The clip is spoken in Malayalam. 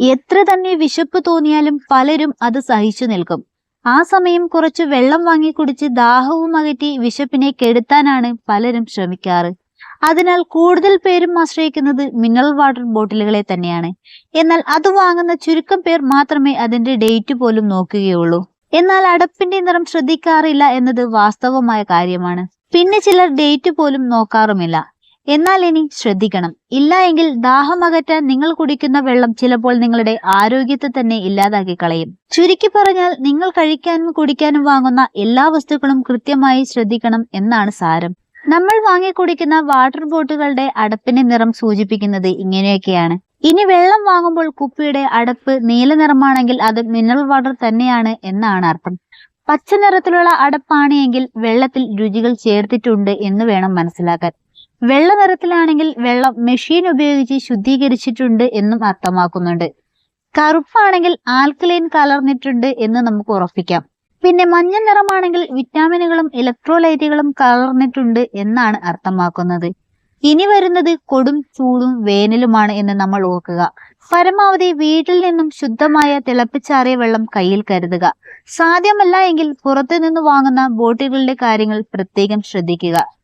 എത്ര തന്നെ വിശപ്പ് തോന്നിയാലും പലരും അത് സഹിച്ചു നിൽക്കും. ആ സമയം കുറച്ച് വെള്ളം വാങ്ങി കുടിച്ച് ദാഹവും അകറ്റി വിശപ്പിനെ കെടുത്താനാണ് പലരും ശ്രമിക്കാറ്. അതിനാൽ കൂടുതൽ പേരും ആശ്രയിക്കുന്നത് മിനറൽ വാട്ടർ ബോട്ടിലുകളെ തന്നെയാണ്. എന്നാൽ അത് വാങ്ങുന്ന ചുരുക്കം പേർ മാത്രമേ അതിന്റെ ഡേറ്റ് പോലും നോക്കുകയുള്ളൂ. എന്നാൽ അടപ്പിന്റെ നിറം ശ്രദ്ധിക്കാറില്ല എന്നത് വാസ്തവമായ കാര്യമാണ്. പിന്നെ ചിലർ ഡേറ്റ് പോലും നോക്കാറുമില്ല. എന്നാൽ ഇനി ശ്രദ്ധിക്കണം. ഇല്ല എങ്കിൽ ദാഹം അകറ്റാൻ നിങ്ങൾ കുടിക്കുന്ന വെള്ളം ചിലപ്പോൾ നിങ്ങളുടെ ആരോഗ്യത്തെ തന്നെ ഇല്ലാതാക്കി കളയും. ചുരുക്കി പറഞ്ഞാൽ നിങ്ങൾ കഴിക്കാനും കുടിക്കാനും വാങ്ങുന്ന എല്ലാ വസ്തുക്കളും കൃത്യമായി ശ്രദ്ധിക്കണം എന്നാണ് സാരം. നമ്മൾ വാങ്ങി കുടിക്കുന്ന വാട്ടർ ബോട്ടുകളുടെ അടപ്പിന്റെ നിറം സൂചിപ്പിക്കുന്നത് ഇങ്ങനെയൊക്കെയാണ്. ഇനി വെള്ളം വാങ്ങുമ്പോൾ കുപ്പിയുടെ അടപ്പ് നീല നിറമാണെങ്കിൽ അത് മിനറൽ വാട്ടർ തന്നെയാണ് എന്നാണ് അർത്ഥം. പച്ച നിറത്തിലുള്ള അടപ്പാണ് എങ്കിൽ വെള്ളത്തിൽ രുചികൾ ചേർത്തിട്ടുണ്ട് എന്ന് വേണം മനസ്സിലാക്കാൻ. വെള്ള നിറത്തിലാണെങ്കിൽ വെള്ളം മെഷീൻ ഉപയോഗിച്ച് ശുദ്ധീകരിച്ചിട്ടുണ്ട് എന്നും അർത്ഥമാക്കുന്നുണ്ട്. കറുപ്പാണെങ്കിൽ ആൽക്കലൈൻ കലർന്നിട്ടുണ്ട് എന്ന് നമുക്ക് ഉറപ്പിക്കാം. പിന്നെ മഞ്ഞ നിറമാണെങ്കിൽ വിറ്റാമിനുകളും ഇലക്ട്രോലൈറ്റുകളും കലർന്നിട്ടുണ്ട് എന്നാണ് അർത്ഥമാക്കുന്നത്. ഇനി വരുന്നത് കൊടും ചൂടും വേനലുമാണ് എന്ന് നമ്മൾ ഓർക്കുക. പരമാവധി വീട്ടിൽ നിന്നും ശുദ്ധമായ തിളപ്പിച്ചാറിയ വെള്ളം കയ്യിൽ കരുതുക. സാധ്യമല്ല എങ്കിൽ പുറത്തു നിന്ന് വാങ്ങുന്ന ബോട്ടുകളുടെ കാര്യങ്ങൾ പ്രത്യേകം ശ്രദ്ധിക്കുക.